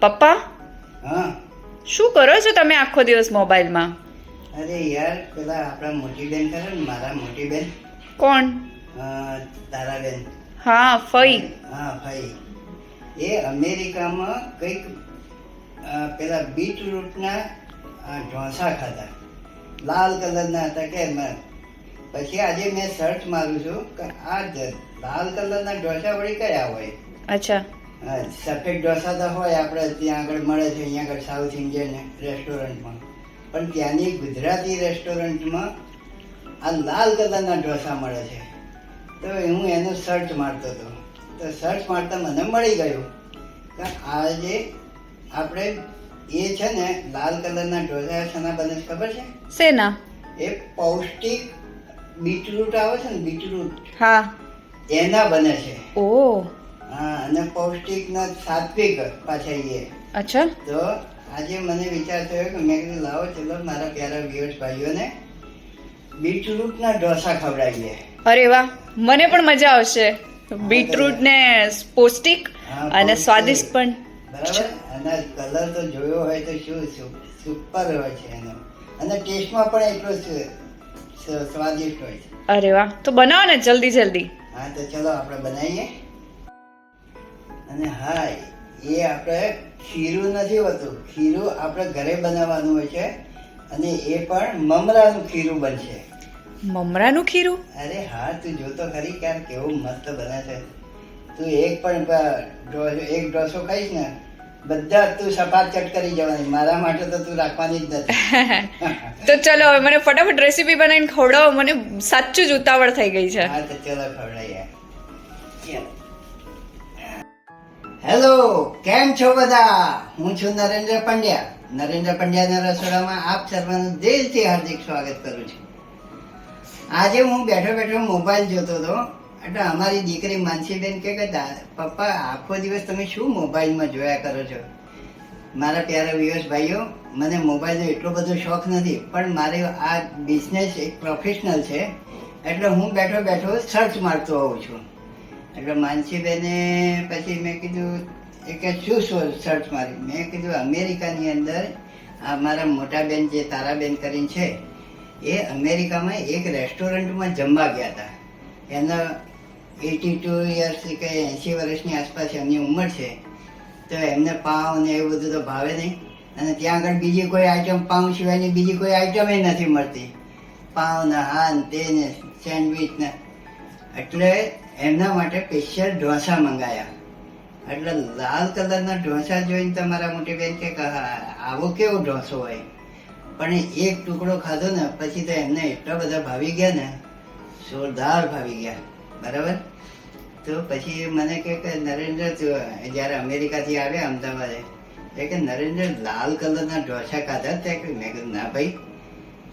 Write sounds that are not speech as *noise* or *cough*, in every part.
પપ્પા? હા. શું કરો છો તમે આખો દિવસ મોબાઈલમાં? અરે યાર પેલા આપણા મોટી બેન કરે ને મારા મોટી બેન. કોણ? તારા બેન. હા ફઈ. હા ફઈ. એ અમેરિકામાં કંઈક પેલા બીટરૂટના ઢોસા ખાધા. લાલ કલરના હતા કે પછી આજે મેં સર્ચ મારું છું કે આ લાલ કલરના ઢોસા વળી કયા હોય? અચ્છા. સફેદ ઢોસા તો હોય આપણે ત્યાં આગળ મળે છે અહીંયા આગળ સાઉથ ઇન્ડિયન રેસ્ટોરન્ટમાં પણ ત્યાંની ગુજરાતી રેસ્ટોરન્ટમાં આ લાલ કલરના ઢોસા મળે છે. તો હું એનું સર્ચ મારતો હતો. તો સર્ચ મારતા મને મળી ગયું કે આ જે આપણે એ છે ને લાલ કલરના ઢોસા શેના બને છે ખબર છે? શેના? એ પૌષ્ટિક બીટરૂટ આવે છે ને બીટરૂટ. હા. એના બને છે. ઓ હા અને પૌષ્ટિક ના સાત્વિક પાછા એ. અચ્છા. તો આજે મને વિચાર થયો કે મેં કીધું લાવો ચલો મારા પ્યારા વ્યુઅર્સ ભાઈઓને બીટરૂટના ઢોસા ખવડાવીએ. અરે વાહ મને પણ મજા આવશે. બીટરૂટ ને પૌષ્ટિક અને સ્વાદિષ્ટ પણ. બરાબર? અને કલર તો જોયો હોય તો શું સુપર હોય છે એનો. અને ટેસ્ટમાં પણ એટલો સ્વાદિષ્ટ હોય છે. અરે વાહ તો બનાવો ને જલ્દી જલ્દી. હા તો ચલો આપણે બનાવીએ. અને હા એ આપણે ખીરું નથી હોતું. ખીરું આપણે ઘરે બનાવવાનું હોય છે અને એ પણ મમરાનું ખીરું બનશે. મમરાનું ખીરું? અરે હા તું જોતો ખરી ક્યાર કેવું મસ્ત બને છે. તું એક પણ એક ઢોસો ખાઈશ ને બધા તું સપાટ ચટ કરી જવાની. મારા માટે તો તું રાખવાની જ નથી. *laughs* તો ચલો હવે મને ફટાફટ રેસીપી બનાવીને ખવડાવો. મને સાચું જ ઉતાવળ થઈ ગઈ છે. હા તો ચલો ખવડાવીએ. હેલો કેમ છો બધા? હું છું નરેન્દ્ર પંડ્યા. નરેન્દ્ર પંડ્યાના રસોડામાં આપ સર્વનું દિલથી હાર્દિક સ્વાગત કરું છું. આજે હું બેઠો બેઠો મોબાઈલ જોતો હતો. એટલે અમારી દીકરી માનસીબેન કે પપ્પા, આખો દિવસ તમે શું મોબાઈલમાં જોયા કરો છો? મારા પ્યારા વ્યુઅર્સ ભાઈઓ, મને મોબાઈલનો એટલો બધો શોખ નથી, પણ મારે આ બિઝનેસ એક પ્રોફેશનલ છે. એટલે હું બેઠો બેઠો સર્ચ મારતો હોઉં છું. એટલે માનસીબેને પછી મેં કીધું, એ કે શું સર્ચ માર્યું મેં કીધું, અમેરિકાની અંદર આ મારા મોટા બેન જે તારાબેન કરીને છે, એ અમેરિકામાં એક રેસ્ટોરન્ટમાં જમવા ગયા હતા. એના એટી ટુ યર્સ કે એંસી વર્ષની આસપાસ એમની ઉંમર છે. તો એમને પાઉં ને એવું બધું તો ભાવે નહીં. અને ત્યાં આગળ બીજી કોઈ આઈટમ પાઉં સિવાયની બીજી કોઈ આઈટમ નથી મળતી. પાઉં ને હાન તે ને સેન્ડવિચ ને એટલે એના માટે સ્પેશિયલ ઢોસા મંગાયા. એટલે લાલ કલરના ઢોસા જોઈને તમારા મોટી બેન કે આવો કેવો ઢોસો હોય? પણ એક ટુકડો ખાધો ને, પછી તો એમને એટલા બધા ભાવી ગયા ને, જોરદાર ભાવી ગયા. બરાબર? તો પછી મને કે નરેન્દ્ર જ્યારે અમેરિકાથી આવ્યા અમદાવાદે કે, નરેન્દ્ર, લાલ કલરના ઢોસા ખાધા? તે કે, મેં કીધું, ના ભાઈ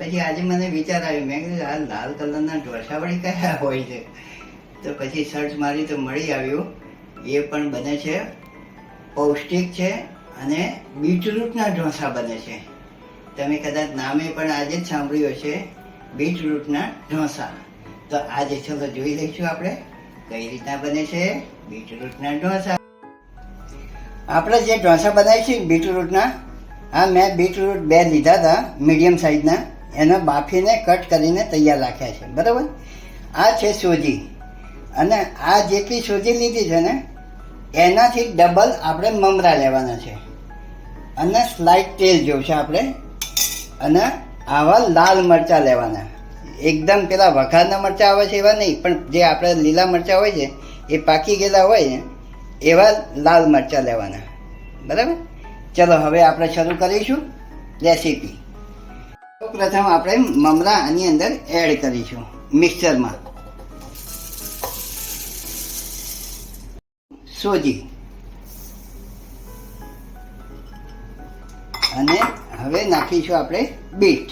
પછી આજે મને વિચાર આવ્યો, મેં કીધું, આ લાલ કલરના ઢોસાવળી કયા હોય છે? તો પછી સર્ચ મારી તો મળી આવ્યું. એ પણ બને છે, પૌષ્ટિક છે અને બીટરૂટના ઢોસા બને છે. તમે કદાચ નામે પણ આજે જ સાંભળ્યું હશે, બીટરૂટના ઢોસા. તો આજે ચલો જોઈ લઈશું આપણે કઈ રીતના બને છે બીટરૂટના ઢોસા. આપણે જે ઢોસા બનાવીએ છીએ બીટરૂટના આ મેં બીટરૂટ બે લીધા હતા, મીડિયમ સાઇઝના એને બાફીને કટ કરીને તૈયાર રાખ્યા છે. બરાબર? આ છે સોજી. અને આ જેટલી સોજી લીધી છે ને, એનાથી ડબલ આપણે મમરા લેવાના છે. અને સ્લાઇટ તેલ જોશે આપણે. અને આવા લાલ મરચાં લેવાના. એકદમ પેલા વઘારના મરચાં આવે છે એવા નહીં, પણ જે આપણે લીલા મરચાં હોય છે, એ પાકી ગયેલા હોય ને એવા લાલ મરચાં લેવાના. બરાબર? ચલો, હવે આપણે શરૂ કરીશું. રેસીપી. પ્રથમ આપણે મમરા આની અંદર એડ કરીશું મિક્સરમાં સોજી. અને હવે નાખીશું આપણે બીટ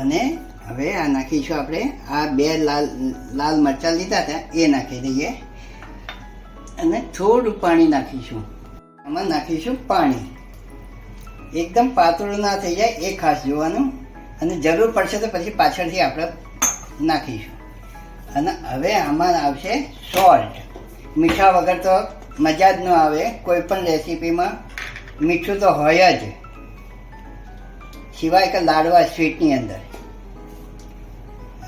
અને હવે આ નાખીશું આપણે, આ બે લાલ લાલ મરચાં લીધા હતા, એ નાખી દઈએ. અને થોડું પાણી નાખીશું. આમાં નાખીશું પાણી. એકદમ પાતળું ના થઈ જાય એ ખાસ જોવાનું. અને જરૂર પડશે તો પછી પાછળથી આપણે નાખીશું. અને હવે આમાં આવશે સોલ્ટ મીઠા વગર તો મજા જ ન આવે. કોઈ પણ રેસીપીમાં મીઠું તો હોય જ. સિવાય કે લાડવા સ્વીટની અંદર.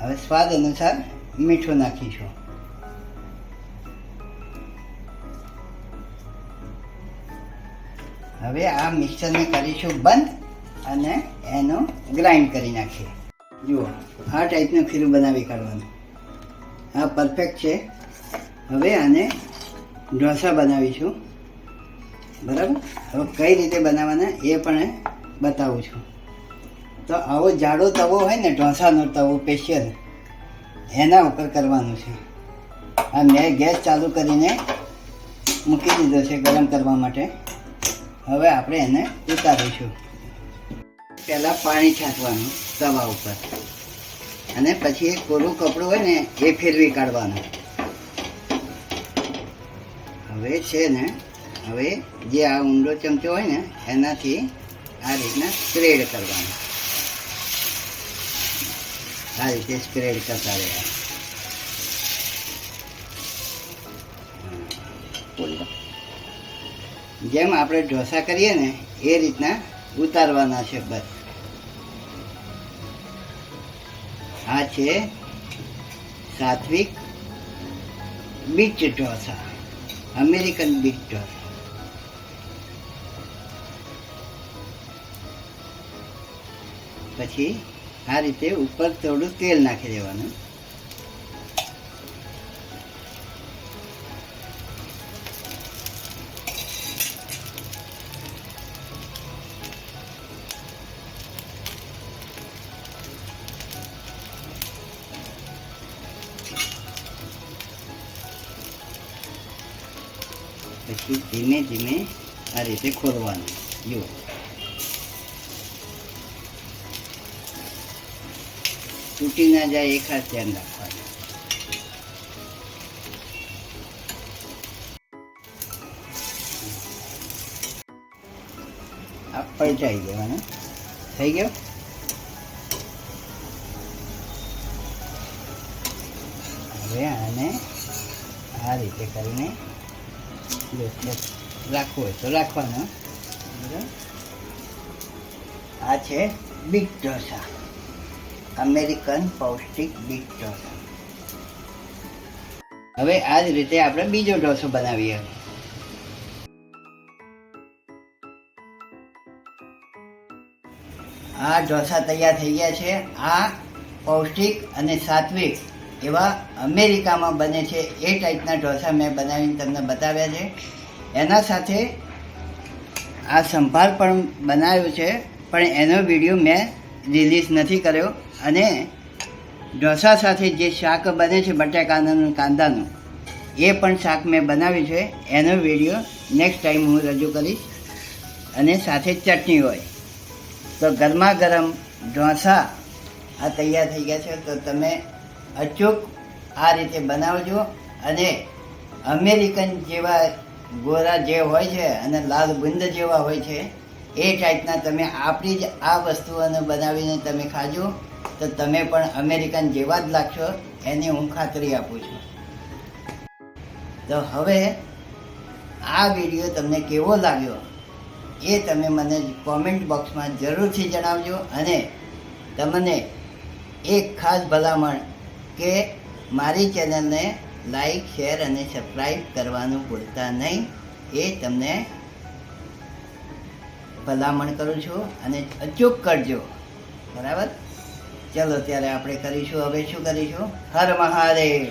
હવે સ્વાદ અનુસાર મીઠું નાખીશું. હવે આ મિક્સરને કરીશું બંધ અને એનો ગ્રાઇન્ડ કરી નાખીએ. જુઓ, આ ટાઈપનું ખીરું બનાવી કાઢવાનું. આ પરફેક્ટ છે. હવે આને ઢોસા બનાવીશું. બરાબર? હવે કઈ રીતે બનાવવાના એ પણ બતાવું છું. તો આવો જાડો તવો હોય ને, ઢોસાનો તવો સ્પેશિયલ એના ઉપર કરવાનું છે. આ મેં ગેસ ચાલુ કરીને મૂકી દીધો છે ગરમ કરવા માટે. હવે આપણે એને ઉતારીશું. પહેલાં પાણી છાંટવાનું તવા ઉપર. અને પછી એક કોરું કપડું હોય ને, એ ફેરવી કાઢવાનું. હવે છે ને, હવે જે આ ઊંડો ચમચો હોય ને, એનાથી આ રીતના સ્પ્રેડ કરવાનું. આ રીતે સ્પ્રેડ કરતા રહ્યા જેમ આપણે ઢોસા કરીએ ને, એ રીતના ઉતારવાના છે બસ. આ છે સાત્વિક beet dosa, American beet dosa. પછી આ રીતે ઉપર થોડું તેલ નાખી દેવાનું. પછી ધીમે ધીમે આ રીતે ખોલવાનું. જુઓ. તૂટી ના જાય એ ખાસ ધ્યાન રાખવાનું. આ દેવાનું. થઈ ગયો? હવે આને આ રીતે કરીને રાખવું હોય તો રાખવાનો આ છે બીટ ઢોસા અમેરિકન પૌષ્ટિક બીટ ઢોસા હવે આ જ રીતે આપણે બીજો ઢોસો બનાવીએ. આ ઢોસા તૈયાર થઈ ગયા છે. આ પૌષ્ટિક અને સાત્વિક એવા અમેરિકામાં બને છે એ ટાઈપના ઢોસા મેં બનાવીને તમને બતાવ્યા છે. એના સાથે આ સંભાર પણ બનાવ્યો છે, પણ એનો વીડિયો મેં રિલીઝ નથી કર્યો. અને ઢોસા સાથે જે શાક બને છે બટાકાનું કાંદાનું, એ પણ શાક મેં બનાવ્યું છે. એનો વીડિયો નેક્સ્ટ ટાઈમ હું રજૂ કરીશ. અને સાથે ચટણી હોય. તો ગરમા ગરમ ઢોસા આ તૈયાર થઈ ગયા છે. તો તમે અચૂક આ રીતે બનાવજો અને અમેરિકન જેવા ગોરા જે હોય છે અને લાલ બુંદ જેવા હોય છે, એ ટાઈપના તમે આપણી જ આ વસ્તુઓને બનાવીને તમે ખાજો, તો તમે પણ અમેરિકન જેવા જ લાગશો, એની હું ખાતરી આપું છું. તો હવે આ વીડિયો તમને કેવો લાગ્યો, એ તમે મને કોમેન્ટ બોક્સમાં જરૂરથી જણાવજો અને તમને એક ખાસ ભલામણ કે મારી ચેનલને લાઈક, શેર અને સબસ્ક્રાઈબ કરવાનું ભૂલતા નહીં. એ તમને ભલામણ કરું છું અને અચૂક કરજો. બરાબર? ચલો, ત્યારે આપણે કરીશું. હવે શું કરીશું? હર મહાદેવ!